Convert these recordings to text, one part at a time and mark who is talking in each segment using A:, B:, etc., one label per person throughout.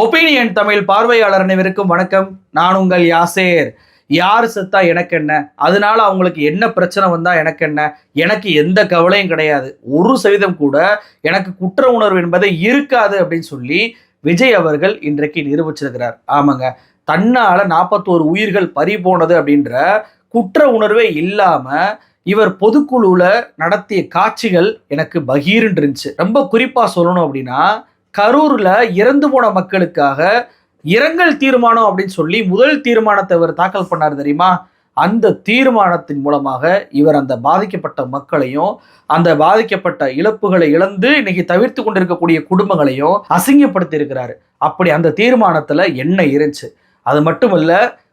A: Opinion Tamil பார்வையாளர் அனைவருக்கும் வணக்கம். நான் உங்கள் யாசேர். யார் செத்தா எனக்கு என்ன? அதனால அவங்களுக்கு என்ன பிரச்சனை வந்தா எனக்கு என்ன? எனக்கு எந்த கவலையும் கிடையாது. ஒரு சதவீதம் கூட எனக்கு குற்ற உணர்வு என்பதை இருக்காது அப்படின்னு சொல்லி விஜய் அவர்கள் இன்றைக்கு நிரூபிச்சிருக்கிறார். ஆமாங்க. தன்னால நாற்பத்தோரு உயிர்கள் பறி போனது அப்படின்ற குற்ற உணர்வே இல்லாம இவர் பொதுக்குழுல நடத்திய காட்சிகள் எனக்கு பகீர்ன்னு இருந்துச்சு. ரொம்ப குறிப்பா சொல்லணும் அப்படின்னா கரூர்ல இறந்து போன மக்களுக்காக இரங்கல் தீர்மானம் அப்படின்னு சொல்லி முதல் தீர்மானத்தை இவர் தாக்கல் பண்ணார் தெரியுமா? அந்த தீர்மானத்தின் மூலமாக இவர் அந்த பாதிக்கப்பட்ட மக்களையும் அந்த பாதிக்கப்பட்ட இழப்புகளை இழந்து இன்னைக்கு தவிர்த்து கொண்டிருக்கக்கூடிய குடும்பங்களையும் அசிங்கப்படுத்தி இருக்கிறாரு அப்படி அந்த தீர்மானத்துல என்ன இருந்துச்சு அது மட்டுமல்ல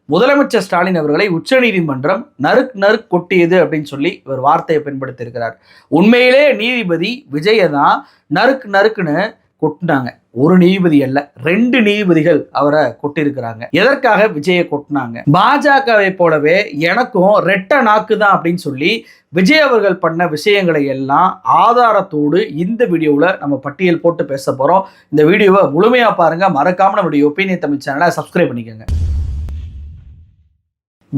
A: முதலமைச்சர் ஸ்டாலின் அவர்களை உச்சநீதிமன்றம் நறுக் நறுக் கொட்டியது அப்படின்னு சொல்லி இவர் வார்த்தையை பயன்படுத்தியிருக்கிறார் உண்மையிலே நீதிபதி விஜய தான் நறுக்கு நறுக்குன்னு கொட்டினாங்க. ஒரு நீதிபதி அல்ல ரெண்டு நீதிபதிகள் அவரை கொட்டிருக்கிறாங்க. எதற்காக விஜயை கொட்டினாங்க? பாஜகவை போலவே எனக்கும் ரெட்ட நாக்கு தான் அப்படின்னு சொல்லி விஜய் அவர்கள் பண்ண விஷயங்களை எல்லாம் ஆதாரத்தோடு இந்த வீடியோவில் நம்ம பட்டியல் போட்டு பேச போகிறோம் இந்த வீடியோவை முழுமையாக பாருங்க. மறக்காமல் நம்மளுடைய ஒப்பீனியன் தமிழ் சேனலை சப்ஸ்கிரைப் பண்ணிக்கோங்க.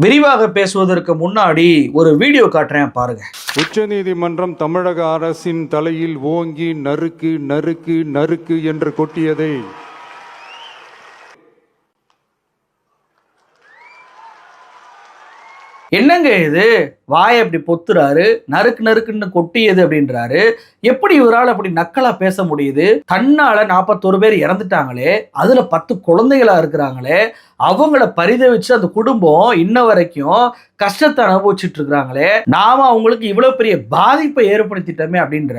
A: விரிவாக பேசுவதற்கு முன்னாடி ஒரு வீடியோ காட்டுறேன் பாருங்க.
B: உச்சநீதிமன்றம் தமிழக அரசின் தலையில் ஓங்கி நறுக்கு நறுக்கு நறுக்கு என்று கொட்டியதை
A: என்னங்க இது? வாயை அப்படி பொத்துறாரு நறுக்கு நறுக்குன்னு கொட்டியது அப்படின்றாரு. எப்படி இவரால் அப்படி நக்கலா பேச முடியுது? தன்னால நாற்பத்தோரு பேர் இறந்துட்டாங்களே அதுல பத்து குழந்தைகளா இருக்கிறாங்களே அவங்கள பரிதவிச்சு அந்த குடும்பம் இன்ன வரைக்கும் கஷ்டத்தை அனுபவிச்சுட்டு இருக்கிறாங்களே நாம அவங்களுக்கு இவ்வளவு பெரிய பாதிப்பை ஏற்படுத்திட்டோமே அப்படின்ற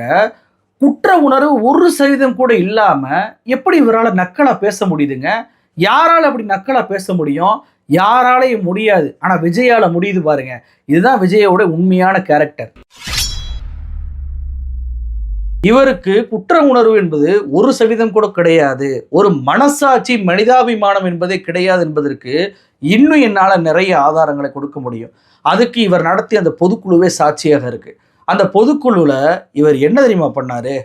A: குற்ற உணர்வு ஒரு சதவீதம் கூட இல்லாம எப்படி இவரால் நக்கலா பேச முடியுதுங்க? யாரால் அப்படி நக்கலா பேச முடியும்? யாராலையும் முடியாது. ஆனால் விஜயால முடியுது பாருங்க. இதுதான் விஜயோட உண்மையான கேரக்டர் இவருக்கு குற்ற உணர்வு என்பது ஒரு சதவீதம் கூட கிடையாது. ஒரு மனசாட்சி மனிதாபிமானம் என்பதே கிடையாது என்பதற்கு இன்னும் என்னால் நிறைய ஆதாரங்களை கொடுக்க முடியும். அதுக்கு இவர் நடத்திய அந்த பொதுக்குழுவே சாட்சியாக இருக்கு. அந்த பொதுக்குழுவில் இவர் என்ன தெரியுமா பண்ணாரு?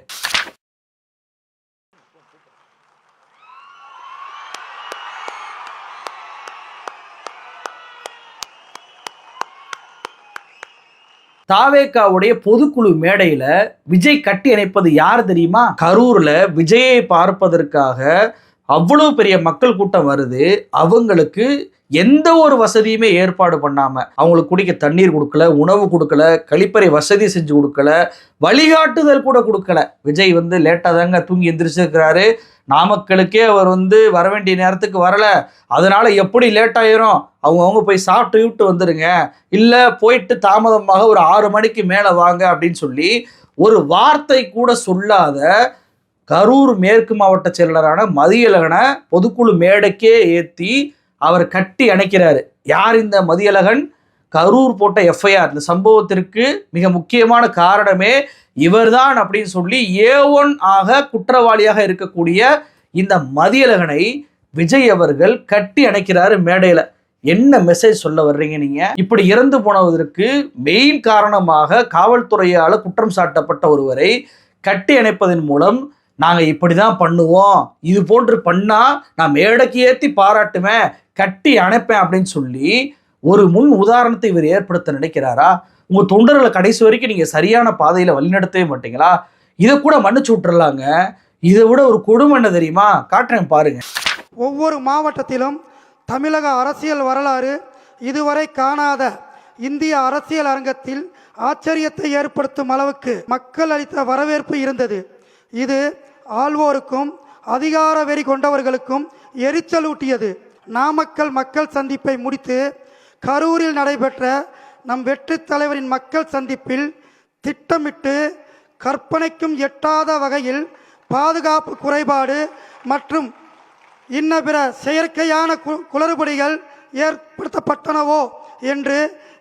A: தாவேக்காவுடைய பொதுக்குழு மேடையில விஜய் கட்டி அணைப்பது யார் தெரியுமா? கரூர்ல விஜயை பார்ப்பதற்காக அவ்வளவு பெரிய மக்கள் கூட்டம் வருது. அவங்களுக்கு எந்த ஒரு வசதியுமே ஏற்பாடு பண்ணாம அவங்களுக்கு குடிக்க தண்ணீர் கொடுக்கல உணவு கொடுக்கல கழிப்பறை வசதி செஞ்சு கொடுக்கல வழிகாட்டுதல் கூட கொடுக்கல. விஜய் வந்து லேட்டாக தாங்க தூங்கி எந்திரிச்சிருக்கிறாரு. நாமக்கலுக்கே அவர் வந்து வர வேண்டிய நேரத்துக்கு வரல. அதனால எப்படி லேட் ஆயிரும்? அவங்க அவங்க போய் சாப்பிட்டு விட்டு வந்துருங்க. இல்லை போயிட்டு தாமதமாக ஒரு ஆறு மணிக்கு மேலே வாங்க அப்படின்னு சொல்லி ஒரு வார்த்தை கூட சொல்லாத கரூர் மேற்கு மாவட்ட செயலரான மதியழகனை பொதுக்குழு மேடைக்கே ஏற்றி அவர் கட்டி அணைக்கிறாரு. யார் இந்த மதியழகன்? கரூர் போட்ட எஃப்ஐஆர் இந்த சம்பவத்திற்கு மிக முக்கியமான காரணமே இவர்தான் அப்படின்னு சொல்லி ஏ ஒன் ஆக குற்றவாளியாக இருக்கக்கூடிய இந்த மதியழகனை விஜய் அவர்கள் கட்டி அணைக்கிறாரு மேடையில. என்ன மெசேஜ் சொல்ல வர்றீங்க நீங்க? இப்படி இறந்து போனதற்கு மெயின் காரணமாக காவல்துறையால குற்றம் சாட்டப்பட்ட ஒருவரை கட்டி அணைப்பதன் மூலம் நாங்கள் இப்படி தான் பண்ணுவோம். இது போன்று பண்ணா நான் மேடைக்கு ஏற்றி பாராட்டுவேன் கட்டி அணைப்பேன் அப்படின்னு சொல்லி ஒரு முன் உதாரணத்தை இவர் ஏற்படுத்த நினைக்கிறாரா? உங்க தொண்டர்களை கடைசி வரைக்கும் நீங்க சரியான பாதையில வழிநடத்தவே மாட்டீங்களா? இதை கூட மன்னிச்சு விட்டுறலாங்க. இதை விட ஒரு கொடுமை என்ன தெரியுமா? காட்டுறேன் பாருங்க.
C: ஒவ்வொரு மாவட்டத்திலும் தமிழக அரசியல் வரலாறு இதுவரை காணாத இந்திய அரசியல் அரங்கத்தில் ஆச்சரியத்தை ஏற்படுத்தும் அளவுக்கு மக்கள் அளித்த வரவேற்பு இருந்தது. இது ஆள்வோருக்கும் அதிகார வெறி கொண்டவர்களுக்கும் எரிச்சலூட்டியது. நாமக்கல் மக்கள் சந்திப்பை முடித்து கரூரில் நடைபெற்ற நம் வெற்றி தலைவரின் மக்கள் சந்திப்பில் திட்டமிட்டு கற்பனைக்கும் எட்டாத வகையில் பாதுகாப்பு குறைபாடு மற்றும் இன்ன பிற செயற்கையான கு- குளறுபடிகள் ஏற்படுத்தப்பட்டனவோ என்று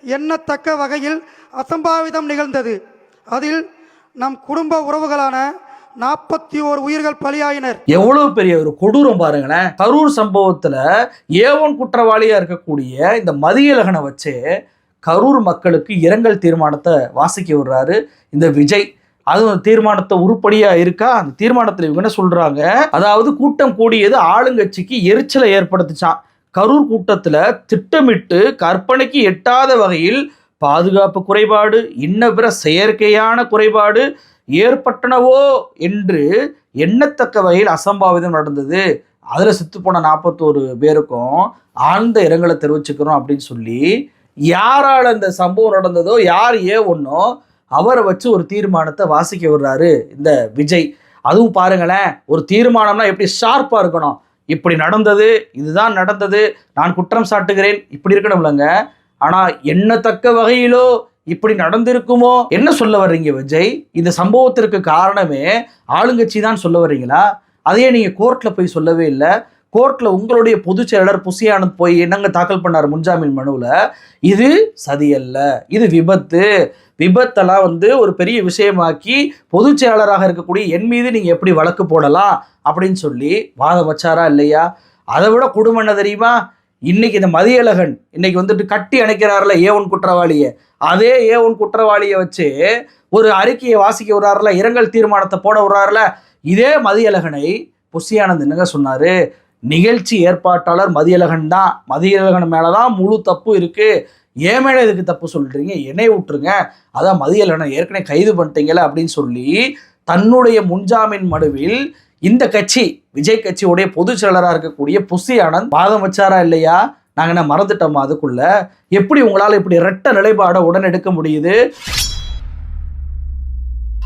C: எண்ணத்தக்க வகையில் அசம்பாவிதம் நிகழ்ந்தது. அதில் நம் குடும்ப உறவுகளான நாற்பத்தி ஓர் உயிர்கள் பலியாயினர்.
A: எவ்வளவு பெரிய ஒரு கொடூரம் பாருங்களேன். கரூர் சம்பவத்துல ஏவன் குற்றவாளியா இருக்கக்கூடிய இந்த மதியழகனை வச்சு கரூர் மக்களுக்கு இரங்கல் தீர்மானத்தை வாசிக்க விடுறாரு இந்த விஜய். அதுவும் அந்த தீர்மானத்தை உருப்படியா இருக்கா? அந்த தீர்மானத்துல இவங்க என்ன சொல்றாங்க? அதாவது கூட்டம் கூடியது ஆளுங்கட்சிக்கு எரிச்சலை ஏற்படுத்துச்சான் கரூர் கூட்டத்துல திட்டமிட்டு கற்பனைக்கு எட்டாத வகையில் பாதுகாப்பு குறைபாடு இன்ன பிற செயற்கையான குறைபாடு ஏற்பட்டனவோ என்று எண்ணத்தக்க வகையில் அசம்பாவிதம் நடந்தது. அதில் செத்து போன நாற்பத்தோரு பேருக்கும் ஆழ்ந்த இரங்கலை தெரிவிச்சுக்கிறோம் அப்படின்னு சொல்லி யாரால் அந்த சம்பவம் நடந்ததோ யார் ஏ ஒன்றோ அவரை வச்சு ஒரு தீர்மானத்தை வாசிக்க விடுறாரு இந்த விஜய். அதுவும் பாருங்களேன் ஒரு தீர்மானம்னா எப்படி ஷார்ப்பாக இருக்கணும்? இப்படி நடந்தது இதுதான் நடந்தது நான் குற்றம் சாட்டுகிறேன் இப்படி இருக்கணும்லங்க. ஆனால் எண்ணத்தக்க வகையிலோ இப்படி நடந்திருக்குமோ? என்ன சொல்ல வர்றீங்க விஜய்? இந்த சம்பவத்திற்கு காரணமே ஆளுங்கட்சி தான் சொல்ல வர்றீங்களா? அதையே நீங்கள் கோர்ட்டில் போய் சொல்லவே இல்லை. கோர்ட்டில் உங்களுடைய பொதுச் செயலர் புசியானந்த் போய் என்னங்க தாக்கல் பண்ணார் முன்ஜாமீன் மனுவில்? இது சதியல்ல. இது விபத்து. விபத்தெல்லாம் வந்து ஒரு பெரிய விஷயமாக்கி பொதுச் செயலாளராக இருக்கக்கூடிய என் மீது நீங்கள் எப்படி வழக்கு போடலாம் அப்படின்னு சொல்லி வாதம் வச்சாரா இல்லையா? அதை விட கொடுமை என்ன தெரியுமா? இன்னைக்கு இந்த மதியழகன் இன்னைக்கு வந்துட்டு கட்டி அணைக்கிறாருல ஏ ஒன் குற்றவாளியை. அதே ஏ ஒன் குற்றவாளியை வச்சு ஒரு அறிக்கையை வாசிக்க விடுறாருல இரங்கல் தீர்மானத்தை போட விடுறாருல. இதே மதியழகனை புசியானந்த் என்னங்க சொன்னார்? நிகழ்ச்சி ஏற்பாட்டாளர் மதியழகன் தான். மதியழகன் மேலே தான் முழு தப்பு இருக்கு. ஏன் மேலே இதுக்கு தப்பு சொல்றீங்க? என்னை விட்டுருங்க. அதான் மதியழகனை ஏற்கனவே கைது பண்ணிட்டீங்களே அப்படின்னு சொல்லி தன்னுடைய முன்ஜாமீன் மனுவில் இந்த கட்சி விஜய் கட்சியுடைய பொதுச் செயலராக இருக்கக்கூடிய புசி ஆனந்த் வாதம் வச்சாரா இல்லையா? நாங்கள் என்ன மறந்துட்டோமா அதுக்குள்ள? எப்படி உங்களால் இப்படி ரெட்ட நிலைப்பாடை உடன் எடுக்க முடியுது?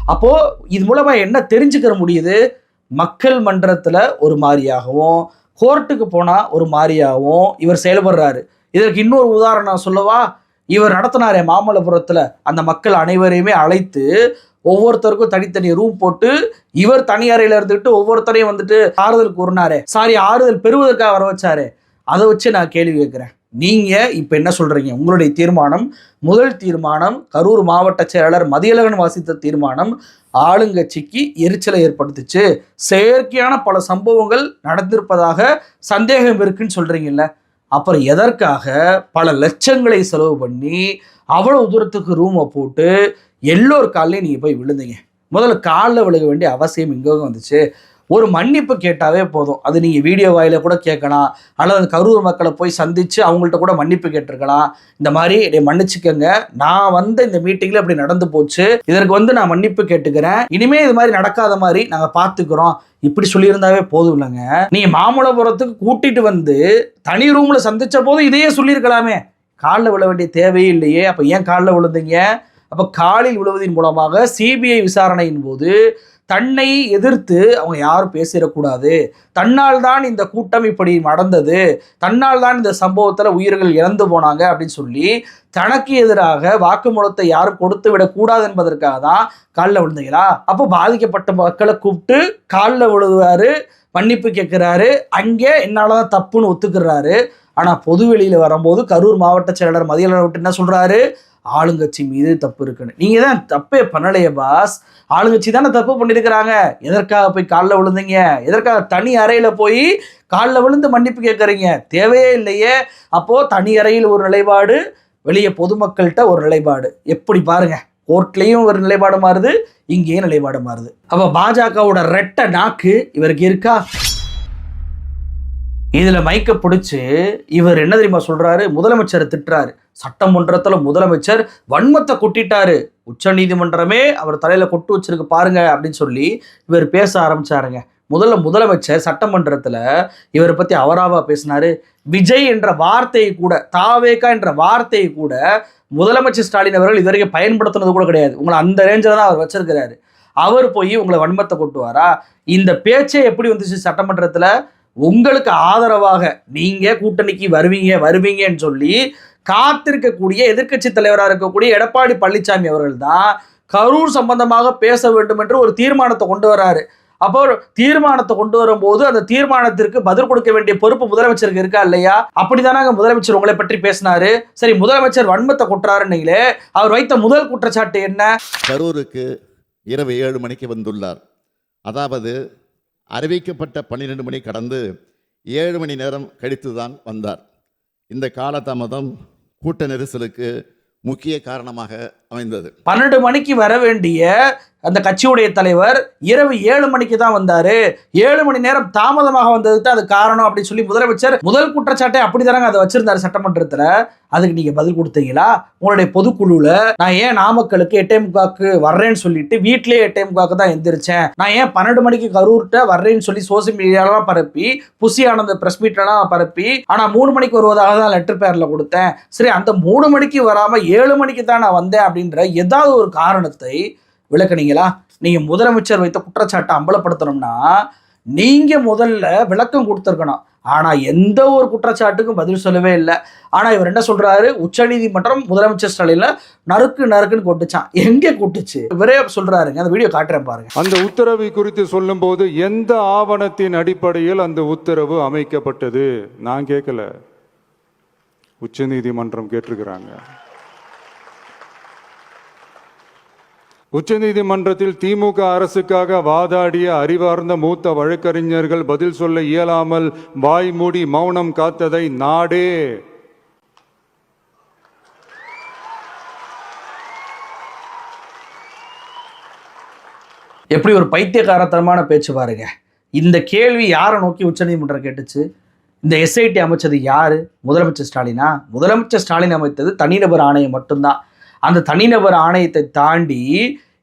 A: அப்போ இது மூலமா என்ன தெரிஞ்சுக்கிற முடியுது? மக்கள் மன்றத்துல ஒரு மாதிரியாகவும் கோர்ட்டுக்கு போனா ஒரு மாதிரியாகவும் இவர் செயல்படுறாரு. இதற்கு இன்னொரு உதாரணம் சொல்லவா? இவர் நடத்தினாரே மாமல்லபுரத்துல. அந்த மக்கள் அனைவரையுமே அழைத்து ஒவ்வொருத்தருக்கும் தனித்தனி ரூம் போட்டு இவர் தனி அறையில இருந்துட்டு ஒவ்வொருத்தரையும் வந்துட்டு ஆறுதல் கூறினாரு. சாரி ஆறுதல் பெறுவதற்காக வர வச்சாரு. அதை வச்சு நான் கேள்வி கேட்குறேன். நீங்க இப்ப என்ன சொல்றீங்க? உங்களுடைய தீர்மானம் முதல் தீர்மானம் கரூர் மாவட்ட செயலாளர் மதியழகன் வாசித்த தீர்மானம் ஆளுங்கட்சிக்கு எரிச்சலை ஏற்படுத்துச்சு. செயற்கையான பல சம்பவங்கள் நடந்திருப்பதாக சந்தேகம் இருக்குன்னு சொல்றீங்கல்ல. அப்புறம் எதற்காக பல லட்சங்களை செலவு பண்ணி அவ்வளவு தூரத்துக்கு ரூமை போட்டு எல்லோர் காலிலையும் நீங்கள் போய் விழுந்தீங்க. முதல்ல காலில் விழுக வேண்டிய அவசியம் இங்கே வந்துச்சு? ஒரு மன்னிப்பு கேட்டாவே போதும். அது நீங்கள் வீடியோ வாயில கூட கேட்கலாம். அல்லது அந்த கரூர் மக்களை போய் சந்தித்து அவங்கள்ட்ட கூட மன்னிப்பு கேட்டிருக்கலாம். இந்த மாதிரி என்னை மன்னிச்சுக்கோங்க. நான் வந்த இந்த மீட்டிங்கில் இப்படி நடந்து போச்சு. இதற்கு வந்து நான் மன்னிப்பு கேட்டுக்கிறேன். இனிமே இது மாதிரி நடக்காத மாதிரி நாங்கள் பார்த்துக்கிறோம். இப்படி சொல்லியிருந்தாவே போதும் இல்லைங்க. நீங்கள் மாமல்லபுரத்துக்கு கூட்டிட்டு வந்து தனி ரூமில் சந்திச்ச போது இதையே சொல்லியிருக்கலாமே. காலில் விழ வேண்டிய தேவையே இல்லையே. அப்போ ஏன் காலில் விழுந்தீங்க? அப்போ காலில் விழுவதின் மூலமாக சிபிஐ விசாரணையின் போது தன்னை எதிர்த்து அவங்க யாரும் பேசிடக்கூடாது. தன்னால் தான் இந்த கூட்டம் இப்படி நடந்தது. தன்னால் தான் இந்த சம்பவத்தில் உயிர்கள் இறந்து போனாங்க அப்படின்னு சொல்லி தனக்கு எதிராக வாக்குமூலத்தை யாரும் கொடுத்து விடக்கூடாது என்பதற்காக தான் காலில் விழுந்தீங்களா? அப்போ பாதிக்கப்பட்ட மக்களை கூப்பிட்டு காலில் விழுவாரு மன்னிப்பு கேட்குறாரு. அங்கே என்னால் தான் தப்புன்னு ஒத்துக்கிறாரு. ஆனால் பொது வெளியில் வரும்போது கரூர் மாவட்ட செயலாளர் மதியலர் விட்டு என்ன சொல்கிறாரு ஆளுங்கட்சி மீது தப்பு இருக்குன்னு. நீங்கள் தான் தப்பே பண்ணலையே பாஸ் ஆளுங்கட்சி தானே தப்பு பண்ணியிருக்கிறாங்க எதற்காக போய் காலில் விழுந்தீங்க? எதற்காக தனி அறையில் போய் காலில் விழுந்து மன்னிப்பு கேட்குறீங்க? தேவையே இல்லையே. அப்போது தனி அறையில் ஒரு நிலைப்பாடு வெளியே பொதுமக்கள்கிட்ட ஒரு நிலைப்பாடு. எப்படி பாருங்க. கோர்ட்லேயும் ஒரு நிலைப்பாடு மாறுது இங்கேயும் நிலைப்பாடு மாறுது. அப்போ பாஜகவோட ரெட்டை நாக்கு இவருக்கு இருக்கா? இதில் மைக்க பிடிச்சி இவர் என்ன தெரியுமா சொல்கிறாரு முதலமைச்சரை திட்டுறாரு. சட்டமன்றத்தில் முதலமைச்சர் வன்மத்தை கொட்டிட்டாரு. உச்ச நீதிமன்றமே அவர் தலையில் கொட்டு வச்சிருக்கு பாருங்க அப்படின்னு சொல்லி இவர் பேச ஆரம்பிச்சாருங்க. முதல்ல முதலமைச்சர் சட்டமன்றத்தில் இவரை பற்றி அவராவா பேசினாரு? விஜய் என்ற வார்த்தையை கூட தாவேகா என்ற வார்த்தையை கூட முதலமைச்சர் ஸ்டாலின் அவர்கள் இதுவரைக்கும் பயன்படுத்தினது கூட கிடையாது. உங்களை அந்த ரேஞ்சில் தான் அவர் வச்சிருக்கிறாரு. அவர் போய் உங்களை வன்மத்தை கொட்டுவாரா? இந்த பேச்சே எப்படி வந்துச்சு சட்டமன்றத்தில்? உங்களுக்கு ஆதரவாக நீங்க கூட்டணிக்கு வருவீங்க வருவீங்கன்னு சொல்லி காத்திருக்கக்கூடிய எதிர்க்கட்சி தலைவராக இருக்கக்கூடிய எடப்பாடி பழனிசாமி அவர்கள் தான் கரூர் சம்பந்தமாக பேச வேண்டும் என்று ஒரு தீர்மானத்தை கொண்டு வராரு. அப்போ தீர்மானத்தை கொண்டு வரும்போது அந்த தீர்மானத்திற்கு பதில் கொடுக்க வேண்டிய பொறுப்பு முதலமைச்சருக்கு இருக்கா இல்லையா? அப்படிதானாங்க முதலமைச்சர் உங்களை பற்றி பேசினாரு. சரி முதலமைச்சர் வன்மத்தை கொட்டுறாருன்னீங்களே அவர் வைத்த முதல் குற்றச்சாட்டு என்ன?
D: கரூருக்கு இரவு ஏழு மணிக்கு வந்துள்ளார். அதாவது அறிவிக்கப்பட்ட பன்னிரெண்டு மணி கடந்து ஏழு மணி நேரம் கழித்து தான் வந்தார். இந்த காலதாமதம் கூட்ட நெரிசலுக்கு முக்கிய காரணமாக அமைந்தது.
A: பன்னெண்டு மணிக்கு வர வேண்டிய அந்த கட்சியுடைய தலைவர் இரவு ஏழு மணிக்கு தான் வந்தாரு. ஏழு மணி நேரம் தாமதமாக வந்ததுக்கு அது காரணம் அப்படின்னு சொல்லி முதலமைச்சர் முதல் குற்றச்சாட்டை அப்படிதானங்க அதை வச்சிருந்தாரு சட்டமன்றத்துல. அதுக்கு நீங்க பதில் கொடுத்தீங்களா? உங்களுடைய பொதுக்குழுல நான் ஏன் நாமக்கலுக்கு எட்டே முக்காக்கு வர்றேன்னு சொல்லிட்டு வீட்லயே எட்டே முக்காக்கு தான் எந்திரிச்சேன். நான் ஏன் பன்னெண்டு மணிக்கு கரூர்கிட்ட வர்றேன்னு சொல்லி சோசியல் மீடியாலாம் பரப்பி புசி ஆனந்த பிரஸ் மீட்லாம் பரப்பி ஆனா மூணு மணிக்கு வருவதாக தான் லெட்டர் பேர்ல கொடுத்தேன். சரி அந்த மூணு மணிக்கு வராம ஏழு மணிக்கு தான் நான் வந்தேன் அப்படின்ற ஏதாவது ஒரு காரணத்தை விளக்குனீங்களா? நீங்க முதலமைச்சர் வைத்த குற்றச்சாட்டை அம்பலப்படுத்தணும்னா நீங்க முதல்ல விளக்கம் கொடுத்துருக்கணும். ஆனா எந்த ஒரு குற்றச்சாட்டுக்கும் பதில் சொல்லவே இல்லை. ஆனா இவர் என்ன சொல்றாரு? உச்சநீதிமன்றம் முதலமைச்சர் ஸ்டாலின்ல நறுக்கு நறுக்குன்னு கொட்டுச்சான் எங்க கொட்டுச்சு? இவரே சொல்றாருங்க. அந்த வீடியோ காட்டுறேன் பாருங்க.
B: அந்த உத்தரவை குறித்து சொல்லும்போது எந்த ஆவணத்தின் அடிப்படையில் அந்த உத்தரவு அமைக்கப்பட்டது? நான் கேட்கல. உச்சநீதிமன்றம் கேட்டிருக்கிறாங்க. உச்சநீதிமன்றத்தில் திமுக அரசுக்காக வாதாடிய அறிவார்ந்த மூத்த வழக்கறிஞர்கள் பதில் சொல்ல இயலாமல் வாய் மூடி மௌனம் காத்ததை நாடே.
A: எப்படி ஒரு பைத்தியக்காரத்தனமான பேச்சு பாருங்க. இந்த கேள்வி யாரை நோக்கி உச்சநீதிமன்றம் கேட்டுச்சு? இந்த எஸ்ஐடி அமைச்சது யாரு? முதலமைச்சர் ஸ்டாலினா? முதலமைச்சர் ஸ்டாலின் அமைத்தது தனிநபர் ஆணையம் மட்டும்தான். அந்த தனிநபர் ஆணையத்தை தாண்டி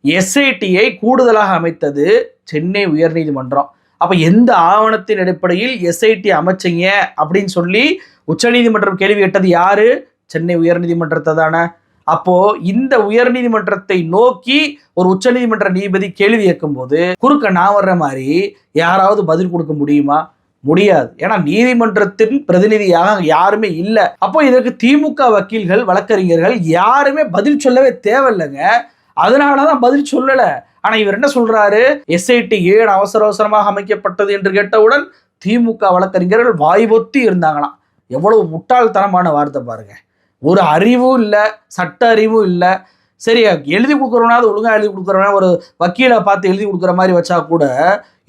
A: எஸ்ஐடியை கூடுதலாக அமைத்தது சென்னை உயர்நீதிமன்றம். அப்போ எந்த ஆவணத்தின் அடிப்படையில் எஸ்ஐடி அமைச்சீங்க அப்படின்னு சொல்லி உச்சநீதிமன்றம் கேள்வி கேட்டது யாரு? சென்னை உயர்நீதிமன்றத்தை தானே. அப்போ இந்த உயர்நீதிமன்றத்தை நோக்கி ஒரு உச்சநீதிமன்ற நீதிபதி கேள்வி கேட்கும்போது குறுக்க நான் வர்ற மாதிரி யாராவது பதில் கொடுக்க முடியுமா? முடியாது. ஏன்னா நீதிமன்றத்தின் பிரதிநிதியாக யாருமே இல்லை. அப்போ இதற்கு திமுக வக்கீல்கள் வழக்கறிஞர்கள் யாருமே பதில் சொல்லவே தேவையில்லைங்க. அதனால தான் பதில் சொல்லலை. ஆனால் இவர் என்ன சொல்கிறாரு எஸ்ஐடி ஏன் அவசர அவசரமாக அமைக்கப்பட்டது என்று கேட்டவுடன் திமுக வழக்கறிஞர்கள் வாய்வொத்தி இருந்தாங்களாம். எவ்வளவு முட்டாள்தனமான வார்த்தை பாருங்க. ஒரு அறிவும் இல்லை சட்ட அறிவும் இல்லை. சரி எழுதி கொடுக்குறோன்னா அது ஒழுங்காக எழுதி கொடுக்குறோன்னா ஒரு வக்கீலை பார்த்து எழுதி கொடுக்குற மாதிரி வச்சா கூட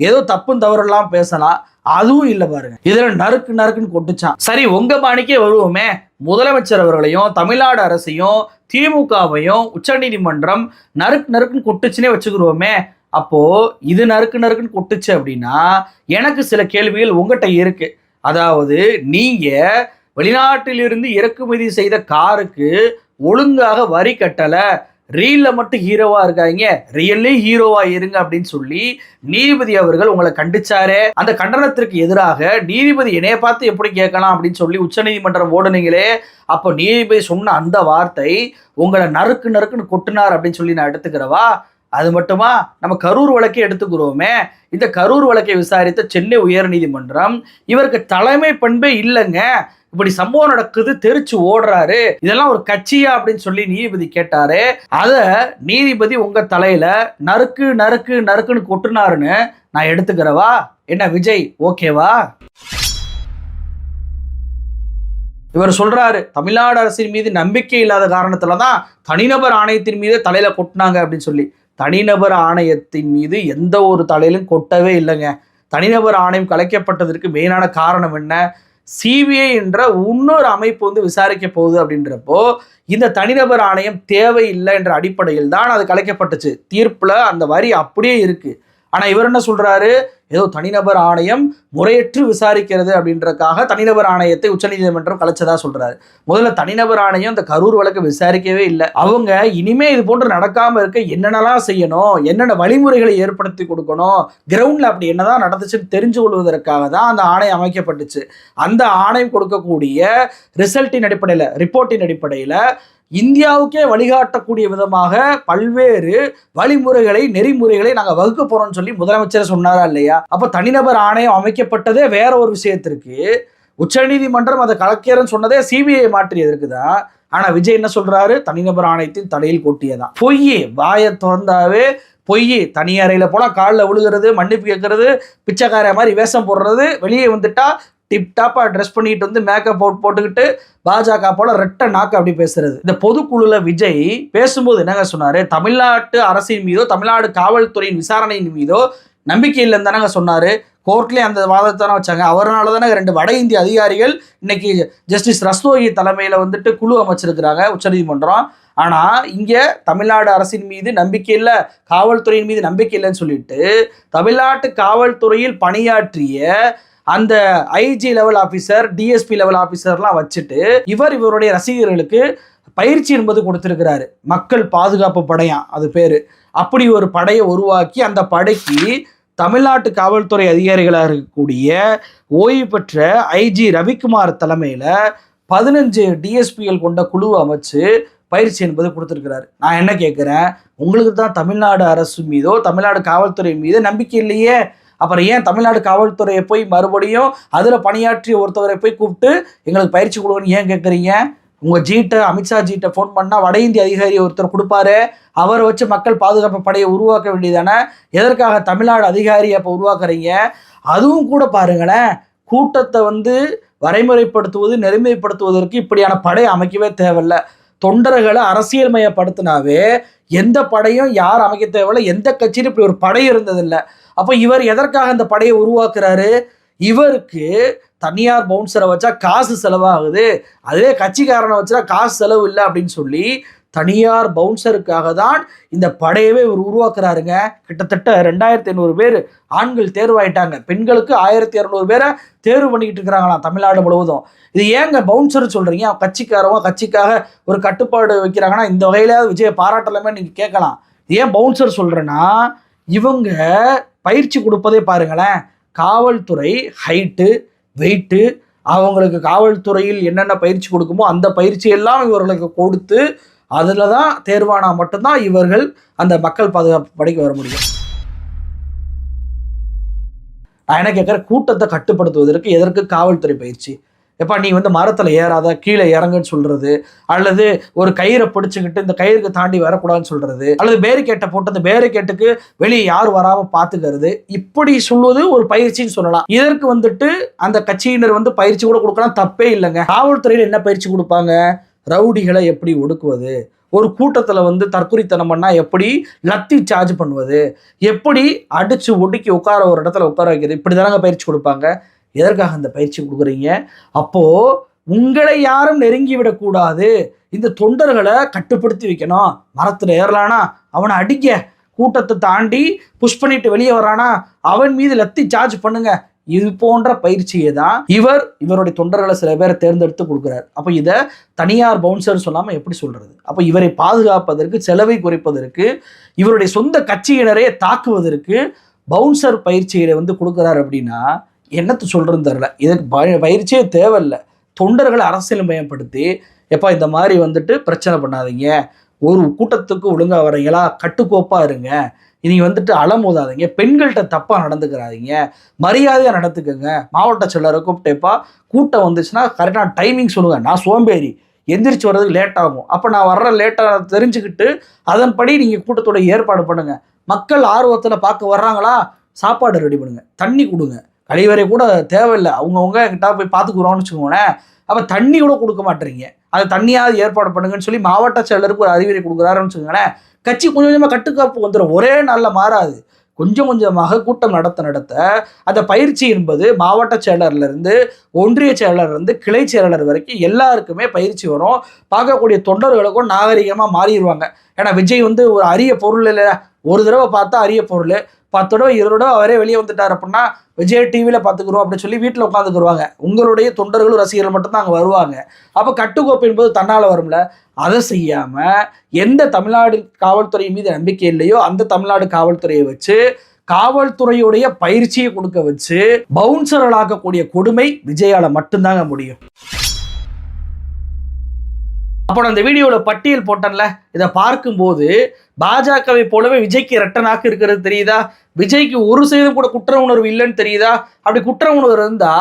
A: ஏதோ தப்பும் தவறெல்லாம் பேசலாம் அதுவும் இல்லை பாருங்க. இதுல நறுக்கு நறுக்குன்னு கொட்டுச்சான். சரி உங்க பாணிக்கே வருவோமே. முதலமைச்சர் அவர்களையும் தமிழ்நாடு அரசையும் திமுகவையும் உச்சநீதிமன்றம் நறுக்கு நறுக்குன்னு கொட்டுச்சுனே வச்சுக்கிருவோமே. அப்போ இது நறுக்கு நறுக்குன்னு கொட்டுச்சு அப்படின்னா எனக்கு சில கேள்விகள் உங்ககிட்ட இருக்கு. அதாவது நீங்க வெளிநாட்டிலிருந்து இறக்குமதி செய்த காருக்கு ஒழுங்காக வரி கட்டலை ரீலில் மட்டும் ஹீரோவாக இருக்காங்க ரியல்லே ஹீரோவா இருங்க அப்படின்னு சொல்லி நீதிபதி அவர்கள் உங்களை கண்டிச்சாரே. அந்த கண்டனத்திற்கு எதிராக நீதிபதி என்னைய பார்த்து எப்படி கேட்கலாம் அப்படின்னு சொல்லி உச்சநீதிமன்றம் ஓடுனீங்களே அப்போ நீதிபதி சொன்ன அந்த வார்த்தை உங்களை நறுக்கு நறுக்குன்னு கொட்டினார் அப்படின்னு சொல்லி நான் எடுத்துக்கிறவா? அது மட்டுமா? நம்ம கரூர் வழக்கை எடுத்துக்கிறோமே. இந்த கரூர் வழக்கை விசாரித்த சென்னை உயர்நீதிமன்றம் இவருக்கு தலைமை பண்பே இல்லைங்க. இப்படி சம்பவம் நடக்குது தெரிச்சு ஓடுறாரு. இதெல்லாம் ஒரு கட்சியா அப்படின்னு சொல்லி நீதிபதி கேட்டாரு. அத நீதிபதி உங்க தலையில நறுக்கு நறுக்கு நறுக்குன்னு கொட்டுனாருன்னு நான் எடுத்துக்கிறவா? என்ன விஜய் ஓகேவா? இவர் சொல்றாரு தமிழ்நாடு அரசின் மீது நம்பிக்கை இல்லாத காரணத்துல தான் தனிநபர் ஆணையத்தின் மீது தலையில கொட்டினாங்க அப்படின்னு சொல்லி. தனிநபர் ஆணையத்தின் மீது எந்த ஒரு தலையிலும் கொட்டவே இல்லைங்க. தனிநபர் ஆணையம் கலைக்கப்பட்டதற்கு மெயினான காரணம் என்ன? சிபிஐ என்ற இன்னொரு அமைப்பு வந்து விசாரிக்க போகுது அப்படின்றப்போ இந்த தனிநபர் ஆணையம் தேவையில்லை என்ற அடிப்படையில் தான் அது கலைக்கப்பட்டுச்சு. தீர்ப்பில் அந்த வரி அப்படியே இருக்குது ஆனா இவர் என்ன சொல்றாரு? ஏதோ தனிநபர் ஆணையம் முறையற்று விசாரிக்கிறது அப்படின்றக்காக தனிநபர் ஆணையத்தை உச்சநீதிமன்றம் கலைச்சதா சொல்றாரு. முதல்ல தனிநபர் ஆணையம் இந்த கரூர் வழக்கு விசாரிக்கவே இல்லை. அவங்க இனிமே இது போன்று நடக்காம இருக்க என்னென்னலாம் செய்யணும்? என்னென்ன வழிமுறைகளை ஏற்படுத்தி கொடுக்கணும்? கிரவுண்ட்ல அப்படி என்னதான் நடந்துச்சுன்னு தெரிஞ்சு கொள்வதற்காக தான் அந்த ஆணையம் அமைக்கப்பட்டுச்சு. அந்த ஆணையம் கொடுக்கக்கூடிய ரிசல்ட்டின் அடிப்படையில் ரிப்போர்ட்டின் அடிப்படையில் இந்தியாவுக்கே வழிகாட்டக்கூடிய விதமாக பல்வேறு வழிமுறைகளை நெறிமுறைகளை நாங்கள் வகுக்க போறோம்னு சொல்லி முதலமைச்சர் சொன்னாரா இல்லையா? அப்போ தனிநபர் ஆணையம் அமைக்கப்பட்டதே வேற ஒரு விஷயத்திற்கு. உச்சநீதிமன்றம் அதை கலக்கிறன்னு சொன்னதே சிபிஐ மாற்றியதற்கு தான். ஆனால் விஜய் என்ன சொல்றாரு? தனிநபர் ஆணையத்தின் தலையில் கொட்டியதான். பொய் வாயை திறந்தாவே பொய் தனி அறையில் போனால் காலில் விழுகிறது மன்னிப்பு கேட்கறது பிச்சைக்கார மாதிரி வேஷம் போடுறது வெளியே வந்துட்டா டிப்டாப்பாக ட்ரெஸ் பண்ணிட்டு வந்து மேக்கப் அவுட் போட்டுக்கிட்டு பாஜக போல ரெட்ட நாக்கு அப்படி பேசுறது. இந்த பொதுக்குழுல விஜய் பேசும்போது என்னங்க சொன்னாரு? தமிழ்நாட்டு அரசின் மீதோ தமிழ்நாடு காவல்துறையின் விசாரணையின் மீதோ நம்பிக்கை இல்லைன்னு தானங்க சொன்னாரு. கோர்ட்லேயே அந்த வாதத்தை தானே வச்சாங்க. அவரால் தானே ரெண்டு வட இந்திய அதிகாரிகள் இன்னைக்கு ஜஸ்டிஸ் ரஸ்தோகி தலைமையில் வந்துட்டு குழு அமைச்சிருக்கிறாங்க உச்சநீதிமன்றம். ஆனா இங்க தமிழ்நாடு அரசின் மீது நம்பிக்கை இல்லை காவல்துறையின் மீது நம்பிக்கை இல்லைன்னு சொல்லிட்டு தமிழ்நாட்டு காவல்துறையில் பணியாற்றிய அந்த IG level officer DSP level ஆஃபீஸர்லாம் வச்சுட்டு இவர் இவருடைய ரசிகர்களுக்கு பயிற்சி என்பது கொடுத்திருக்கிறாரு. மக்கள் பாதுகாப்பு படையாம் அது பேரு. அப்படி ஒரு படையை உருவாக்கி அந்த படைக்கு தமிழ்நாட்டு காவல்துறை அதிகாரிகளாக இருக்கக்கூடிய ஓய்வு பெற்ற ஐஜி ரவிக்குமார் தலைமையில் பதினஞ்சு டிஎஸ்பிகள் கொண்ட குழுவை அமைச்சு பயிற்சி என்பது கொடுத்துருக்கிறாரு. நான் என்ன கேட்குறேன் உங்களுக்கு தான் தமிழ்நாடு அரசு மீதோ தமிழ்நாடு காவல்துறை மீதோ நம்பிக்கை இல்லையே? அப்புறம் ஏன் தமிழ்நாடு காவல்துறையை போய் மறுபடியும் அதில் பணியாற்றிய ஒருத்தவரை போய் கூப்பிட்டு எங்களுக்கு பயிற்சி கொடுக்கணும்னு ஏன் கேட்குறீங்க உங்கள் ஜீட்டை அமித்ஷா ஜீட்டை ஃபோன் பண்ணால் வட இந்திய அதிகாரி ஒருத்தர் கொடுப்பாரு. அவரை வச்சு மக்கள் பாதுகாப்பு படையை உருவாக்க வேண்டியதானே? எதற்காக தமிழ்நாடு அதிகாரியை அப்போ உருவாக்குறீங்க? அதுவும் கூட பாருங்களேன் கூட்டத்தை வந்து வரைமுறைப்படுத்துவது நெறிமுறைப்படுத்துவதற்கு இப்படியான படை அமைக்கவே தேவையில்ல. தொண்டர்களை அரசியல்மயப்படுத்தினாவே எந்த படையும் யார் அமைக்க தேவையில்ல எந்த கட்சியிலும் இப்படி ஒரு படை இருந்ததில்லை. அப்போ இவர் எதற்காக இந்த படையை உருவாக்குறாரு? இவருக்கு தனியார் பவுன்சரை வச்சா காசு செலவாகுது. அதுவே கட்சிக்காரனை வச்சா காசு செலவு இல்லை அப்படின்னு சொல்லி தனியார் பவுன்சருக்காக தான் இந்த படையவே இவர் உருவாக்குறாருங்க. கிட்டத்தட்ட ரெண்டாயிரத்தி ஐநூறு பேர் ஆண்கள் தேர்வாயிட்டாங்க. பெண்களுக்கு ஆயிரத்தி இரநூறு பேரை தேர்வு பண்ணிக்கிட்டு இருக்கிறாங்களாம் தமிழ்நாடு முழுவதும். இது ஏங்க பவுன்சர் சொல்றீங்க? கட்சிக்காரவங்க கட்சிக்காக ஒரு கட்டுப்பாடு வைக்கிறாங்கன்னா இந்த வகையிலாவது விஜய பாராட்டலாமே நீங்க கேட்கலாம். ஏன் பவுன்சர் சொல்றேன்னா இவங்க பயிற்சி கொடுப்பதே பாருங்களேன். காவல்துறை ஹைட்டு வெயிட்டு அவங்களுக்கு காவல்துறையில் என்னென்ன பயிற்சி கொடுக்குமோ அந்த பயிற்சியெல்லாம் இவர்களுக்கு கொடுத்து அதில் தான் தேர்வானால் மட்டும்தான் இவர்கள் அந்த மக்கள் பாதுகாப்பு படைக்கு வர முடியும். நான் என்ன கேட்குறேன்? கூட்டத்தை கட்டுப்படுத்துவதற்கு எதற்கு? காவல்துறை பயிற்சி. எப்பா நீ வந்து மரத்தில் ஏறாத கீழே இறங்குன்னு சொல்றது அல்லது ஒரு கயிறை பிடிச்சிக்கிட்டு இந்த கயிறுக்கு தாண்டி வரக்கூடாதுன்னு சொல்றது அல்லது பேரிகேட்டை போட்டு அந்த பேரிகேட்டுக்கு வெளியே யார் வராம பார்த்துக்கிறது இப்படி சொல்வது ஒரு பயிற்சின்னு சொல்லலாம். இதற்கு வந்துட்டு அந்த கட்சியினர் வந்து பயிற்சி கூட கொடுக்கலாம் தப்பே இல்லைங்க. காவல்துறையில் என்ன பயிற்சி கொடுப்பாங்க? ரவுடிகளை எப்படி ஒடுக்குவது? ஒரு கூட்டத்தில் வந்து தற்கொலைத்தனம் பண்ணால் எப்படி லத்தி சார்ஜ் பண்ணுவது? எப்படி அடித்து ஒடுக்கி உட்கார ஒரு இடத்துல உட்கார வைக்கிறது? இப்படி தானங்க பயிற்சி கொடுப்பாங்க. எதற்காக அந்த பயிற்சி கொடுக்குறீங்க? அப்போது உங்களை யாரும் நெருங்கி விடக்கூடாது. இந்த தொண்டர்களை கட்டுப்படுத்தி வைக்கணும். மரத்தில் ஏறலானா அவனை அடிக்க கூட்டத்தை தாண்டி புஷ் பண்ணிட்டு வெளியே வரானா அவன் மீது லத்தி சார்ஜ் பண்ணுங்க. இது போன்ற பயிற்சியை தான் இவர் இவருடைய தொண்டர்களை சில பேரை தேர்ந்தெடுத்து கொடுக்குறாரு. அப்போ இதை தனியார் பவுன்சர் சொல்லாமல் எப்படி சொல்றது? அப்போ இவரை பாதுகாப்பதற்கு செலவை குறைப்பதற்கு இவருடைய சொந்த கட்சியினரே தாக்குவதற்கு பவுன்சர் பயிற்சியை வந்து கொடுக்குறாரு அப்படின்னா என்னத்தை சொல்கிறேன்னு தெரில இதுக்கு பய- பயிற்சியே தேவையில்லை. தொண்டர்களை அரசியல் மயப்படுத்தி எப்பா இந்த மாதிரி வந்துட்டு பிரச்சனை பண்ணாதீங்க. ஒரு கூட்டத்துக்கு ஒழுங்காக வரீங்களா கட்டுக்கோப்பாக இருங்க. நீங்கள் வந்துட்டு அலமோதாதீங்க. பெண்கள்கிட்ட தப்பாக நடந்துக்கிறாதீங்க. மரியாதையாக நடந்துக்கங்க. மாவட்ட செயலரை கூப்பிட்டேப்பா கூட்டம் வந்துச்சுன்னா கரெக்டான டைமிங் சொல்லுங்கள் நான் சோம்பேறி. எந்திரிச்சு வர்றதுக்கு லேட் ஆகும். அப்போ நான் வர்ற லேட்டாக தெரிஞ்சுக்கிட்டு அதன்படி நீங்கள் கூட்டத்தோட ஏற்பாடு பண்ணுங்கள் மக்கள் ஆர்வத்தில் பார்க்க வர்றாங்களா? சாப்பாடு ரெடி பண்ணுங்கள் தண்ணி கொடுங்க. கழிவறை கூட தேவையில்லை. அவங்கவுங்க கிட்ட போய் பார்த்துக்குறோம்னு வச்சுக்கோங்களேன். அப்போ தண்ணி கூட கொடுக்க மாட்டேறீங்க. அதை தண்ணியாவது ஏற்பாடு பண்ணுங்கன்னு சொல்லி மாவட்ட செயலருக்கு ஒரு அறிவுரை கொடுக்குறாருன்னு வச்சுக்கோங்களேன். கட்சி கொஞ்சம் கொஞ்சமாக கட்டுக்காப்பு வந்துடும் ஒரே நாளில் மாறாது. கொஞ்சம் கொஞ்சமாக கூட்டம் நடத்த நடத்த அந்த பயிற்சி என்பது மாவட்ட செயலர்லேருந்து ஒன்றிய செயலர்லேருந்து கிளை செயலாளர் வரைக்கும் எல்லாருக்குமே பயிற்சி வரும். பார்க்கக்கூடிய தொண்டர்களுக்கும் நாகரிகமாக மாறிடுவாங்க. ஏன்னா விஜய் வந்து ஒரு அரிய பொருள் இல்லை. ஒரு தடவை பார்த்தா அரிய பொருள். பத்து தடவை இருபது தடவை அவரே வெளியே வந்துட்டார் அப்படின்னா விஜய் டிவியில் பார்த்துக்குறோம் அப்படின்னு சொல்லி வீட்டில் உட்காந்துக்குருவாங்க உங்களுடைய தொண்டர்களும் ரசிகர்கள் மட்டும்தான் அங்கே வருவாங்க. அப்போ கட்டுக்கோப்பு என்பது தன்னால் வரும்ல. அதை செய்யாமல் எந்த தமிழ்நாடு காவல்துறை மீது நம்பிக்கை இல்லையோ அந்த தமிழ்நாடு காவல்துறையை வச்சு காவல்துறையுடைய பயிற்சியை கொடுக்க வச்சு பவுன்சர்களாக்கக்கூடிய கொடுமை விஜயால மட்டும்தாங்க முடியும். அப்போ நான் வீடியோவில் பட்டியல் போட்டேன்ல. இதை பார்க்கும்போது பாஜகவை போலவே விஜய்க்கு ரெட்டனாக்கு இருக்கிறது தெரியுதா? விஜய்க்கு ஒரு செய்தும் கூட குற்ற உணர்வு இல்லைன்னு தெரியுதா? அப்படி குற்ற உணர்வு இருந்தா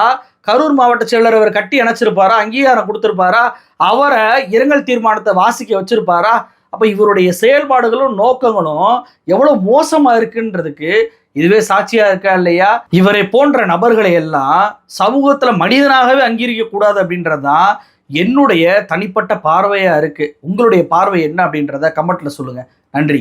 A: கரூர் மாவட்ட செயலர் அவர் கட்டி அணைச்சிருப்பாரா? அங்கீகாரம் கொடுத்துருப்பாரா? அவரை இரங்கல் தீர்மானத்தை வாசிக்க வச்சிருப்பாரா? அப்ப இவருடைய செயல்பாடுகளும் நோக்கங்களும் எவ்வளவு மோசமா இருக்குன்றதுக்கு இதுவே சாட்சியா இருக்கா இல்லையா? இவரை போன்ற நபர்களை எல்லாம் சமூகத்துல மனிதனாகவே அங்கீகரிக்க கூடாது அப்படின்றதுதான் என்னுடைய தனிப்பட்ட பார்வையா இருக்கு. உங்களுடைய பார்வை என்ன அப்படின்றத கமெண்ட்ல சொல்லுங்க. நன்றி.